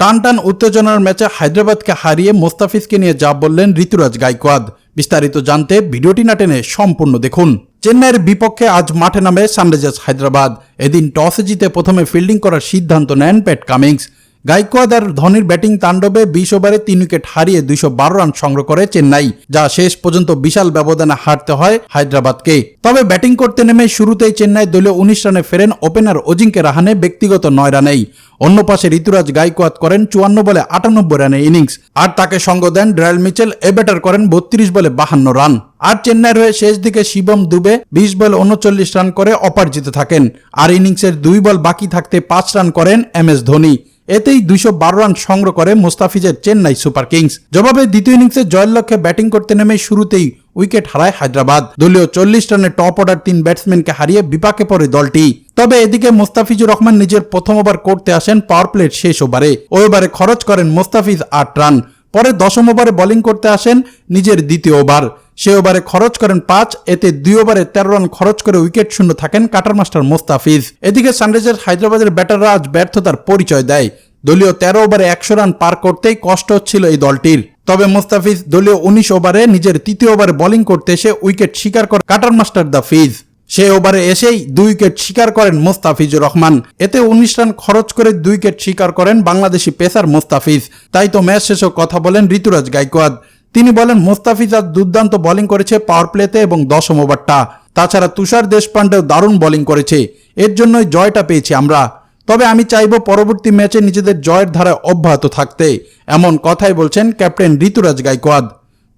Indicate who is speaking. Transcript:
Speaker 1: টান টান উত্তেজনার ম্যাচে হায়দ্রাবাদকে হারিয়ে মোস্তাফিজকে নিয়ে যা বললেন ঋতুরাজ গাইকোয়াদ বিস্তারিত জানতে ভিডিওটি না টেনে সম্পূর্ণ দেখুন। চেন্নাইয়ের বিপক্ষে আজ মাঠে নামে সানরাইজার্স হায়দ্রাবাদ। এদিন টসে জিতে প্রথমে ফিল্ডিং করার সিদ্ধান্ত নেন প্যাট কামিংস। গাইকোয়াদ আর ধোনির ব্যাটিং তাণ্ডবে বিশ ওভারে তিন উইকেট হারিয়ে দুইশো বারো রান সংগ্রহ করে চেন্নাই, যা শেষ পর্যন্ত বিশাল ব্যবধানে হারতে হয় হায়দ্রাবাদকে। তবে ব্যাটিং করতে নেমে শুরুতেই চেন্নাই দলীয় উনিশ রানে ফেরেন ওপেনার অজিঙ্কে রাহানে ব্যক্তিগত নয় রানেই। অন্য পাশে ঋতুরাজ গাইকোয়াত করেন চুয়ান্ন বলে আটানব্বই রানে ইনিংস। আর তাকে সঙ্গ দেন ড্রায়াল মিচেল, এ ব্যাটার করেন বত্রিশ বলে বাহান্ন রান। আর চেন্নাইয়ের হয়ে শেষ দিকে শিবম দুবে বিশ বল উনচল্লিশ রান করে অপার্জিত থাকেন। আর ইনিংসের দুই বল বাকি থাকতে পাঁচ রান করেন এম এস ধোনি। এতেই দুইশো বারো রান সংগ্রহ করে মোস্তাফিজের চেন্নাই সুপার কিংস। জবাবে দ্বিতীয় ইনিংসে জয়ের লক্ষ্যে ব্যাটিং করতে নেমে শুরুতেই উইকেট হারায় হায়দ্রাবাদ। দলীয় চল্লিশ রানে টপ অর্ডার তিন ব্যাটসম্যানকে হারিয়ে বিপাকে পড়ে দলটি। তবে এদিকে মোস্তাফিজুর রহমান নিজের প্রথম ওভার করতে আসেন পাওয়ার প্লেট শেষ ওভারে। ওই ওভারে খরচ করেন মোস্তাফিজ আট রান। পরে দশম ওভারে বোলিং করতে আসেন নিজের দ্বিতীয় ওভার। সে ওভারে খরচ করেন পাঁচ, এতে দুই ওভারে তেরো রান খরচ করে উইকেট শূন্য থাকেন কাটার মাস্টার মোস্তাফিজ। এদিকে সানরাইজার্স হায়দ্রাবাদের ব্যাটাররা আজ ব্যর্থতার পরিচয় দেয়। দলীয় তেরো ওভারে একশো রান পার করতেই কষ্ট হচ্ছিল এই দলটির। তবে মোস্তাফিজ দলীয় উনিশ ওভারে নিজের তৃতীয় ওভারে বোলিং করতে এসে উইকেট শিকার করে কাটার মাস্টার দ্য ফিজ। সে ওভারে এসেই দুই উইকেট শিকার করেন মোস্তাফিজুর রহমান। এতে উনিশ রান খরচ করে দুই উইকেট শিকার করেন বাংলাদেশি পেসার মোস্তাফিজ। তাই তো ম্যাচ শেষেও কথা বলেন ঋতুরাজ গাইকোয়াদ। তিনি বলেন, মোস্তাফিজ আজ দুর্দান্ত বোলিং করেছে পাওয়ার প্লেতে এবং দশম ওভারটা। তাছাড়া তুষার দেশপান্ডেও দারুণ বোলিং করেছে। এর জন্যই জয়টা পেয়েছি আমরা। তবে আমি চাইব পরবর্তী ম্যাচে নিজেদের জয়ের ধারায় অব্যাহত থাকতে। এমন কথাই বলছেন ক্যাপ্টেন ঋতুরাজ গাইকোয়াদ।